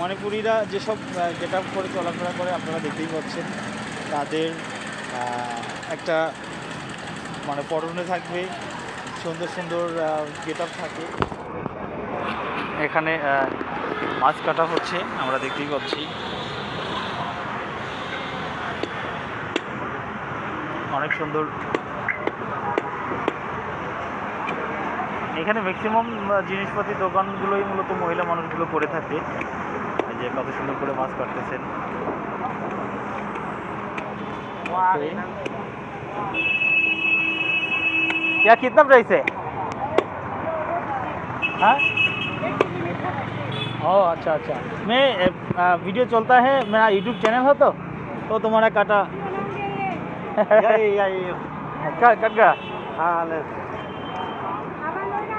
মণিপুরিরা যেসব get up করে চলাফেরা করে আপনারা দেখতেই পাচ্ছেন, তাদের একটা মানে পরনে থাকবে, সুন্দর সুন্দর গেট আপ থাকে। এখানে মাছ কাটা হচ্ছে, আমরা দেখতেই পাচ্ছি। অনেক সুন্দর। এখানে ম্যাক্সিমাম জিনিসপাতি দোকানগুলোই মূলত মহিলা মানুষগুলো করে থাকে। যে কত সুন্দর করে মাছ কাটতেছেন Okay. क्या कितना प्राइस है हाँ ओ अच्छा अच्छा मैं ए, आ, वीडियो चलता है मेरा यूट्यूब चैनल है तो तो तुम्हारा काटा यही यही का कट गया हाँ ले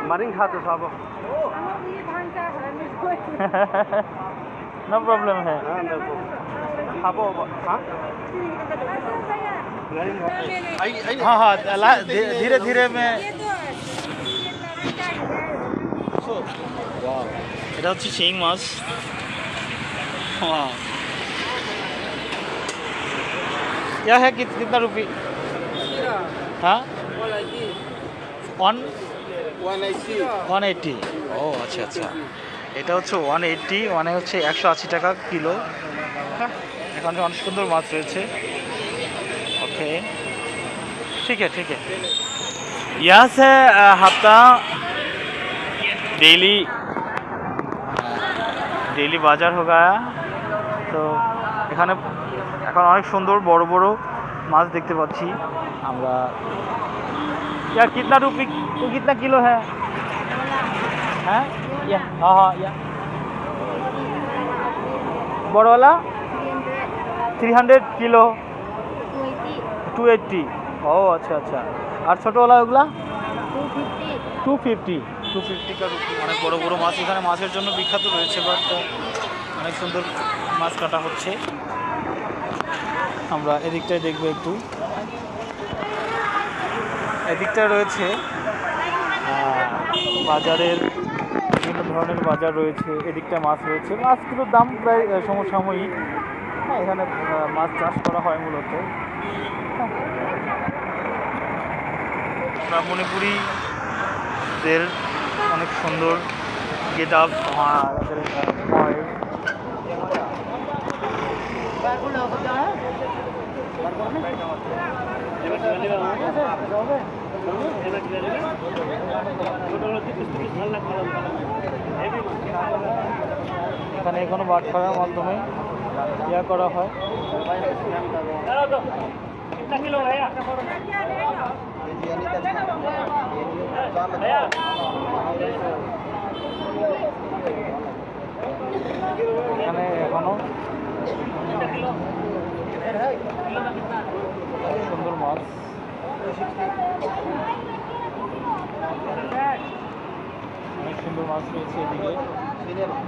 मरिंग खाते सब नो प्रॉब्लम है हाँ देखो खाबो हाँ मरिंग आई आई हाँ हाँ ला- धी- धीरे धीरे मैं এটা হচ্ছে শিং মাছ वाह क्या है कित, कितना रुपये हाँ one one eighty one eighty ও আচ্ছা আচ্ছা এটা হচ্ছে ওয়ান এইট্টি মানে হচ্ছে একশো আশি টাকা কিলো হ্যাঁ এখানে অনেক সুন্দর মাছ রয়েছে ओके ठीक है ठीक है यहाँ से अ, हफ्ता डेली ডেইলি বাজার হোগা তো এখানে এখন অনেক সুন্দর বড় বড় মাছ দেখতে পাচ্ছি আমরা क्या कितना रुपये कितना किलो है हैं या हाँ हाँ या बड़ वाला three hundred kilo two eighty ও আচ্ছা আচ্ছা আর ছোটোওয়ালা ওগুলা টু ফিফটি টু ফিফটি কার অনেক বড় বড় মাছ এখানে মাছের জন্য বিখ্যাত রয়েছে বাট অনেক সুন্দর মাছ কাটা হচ্ছে আমরা এদিকটায় দেখবো একটু এদিকটায় রয়েছে আহ, বাজারের বিভিন্ন ধরনের বাজার রয়েছে এদিকটা মাছ রয়েছে। মাছগুলোর দাম প্রায় সমসাময়িক। হ্যাঁ এখানে মাছ চাষ করা হয় মূলত। আমরা মণিপুরিদের অনেক সুন্দর গেট আপ হয়। এখানে এখনও করার মাধ্যমে ইয়া করা হয়। এখানে এখনও সুন্দর মাছ। অনেক সুন্দর মাছ রয়েছে এদিকে। 明天吧